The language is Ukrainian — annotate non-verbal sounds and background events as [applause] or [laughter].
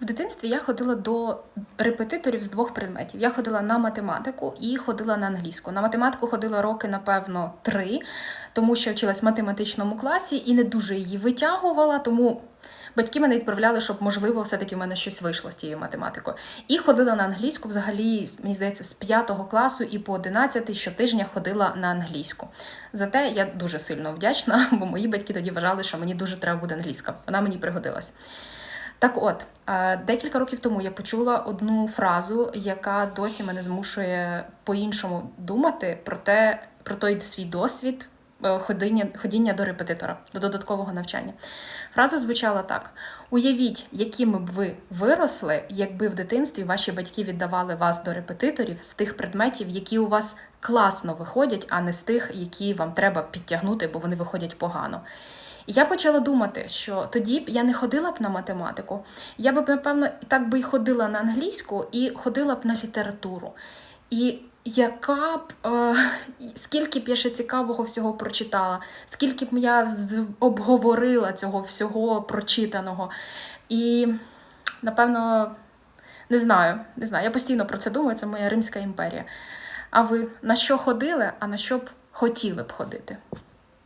В дитинстві я ходила до репетиторів з двох предметів. Я ходила на математику і ходила на англійську. На математику ходила роки, напевно, три, тому що вчилась в математичному класі і не дуже її витягувала, тому батьки мене відправляли, щоб, можливо, все-таки в мене щось вийшло з тією математикою. І ходила на англійську взагалі, мені здається, з 5 класу і по 11 щотижня ходила на англійську. Зате я дуже сильно вдячна, [laughs] бо мої батьки тоді вважали, що мені дуже треба буде англійська. Вона мені пригодилась. Так от, е, декілька років тому я почула одну фразу, яка досі мене змушує по-іншому думати про те, про той свій досвід е, ходіння, ходіння до репетитора, до додаткового навчання. Фраза звучала так: уявіть, якими б ви виросли, якби в дитинстві ваші батьки віддавали вас до репетиторів з тих предметів, які у вас класно виходять, а не з тих, які вам треба підтягнути, бо вони виходять погано. І я почала думати, що тоді б я не ходила б на математику, я б, напевно, так би й ходила на англійську і ходила б на літературу. І яка б е, скільки б я ще цікавого всього прочитала, скільки б я обговорила цього всього прочитаного. І напевно, не знаю, не знаю. Я постійно про це думаю, це моя Римська імперія. А ви на що ходили, а на що б хотіли б ходити?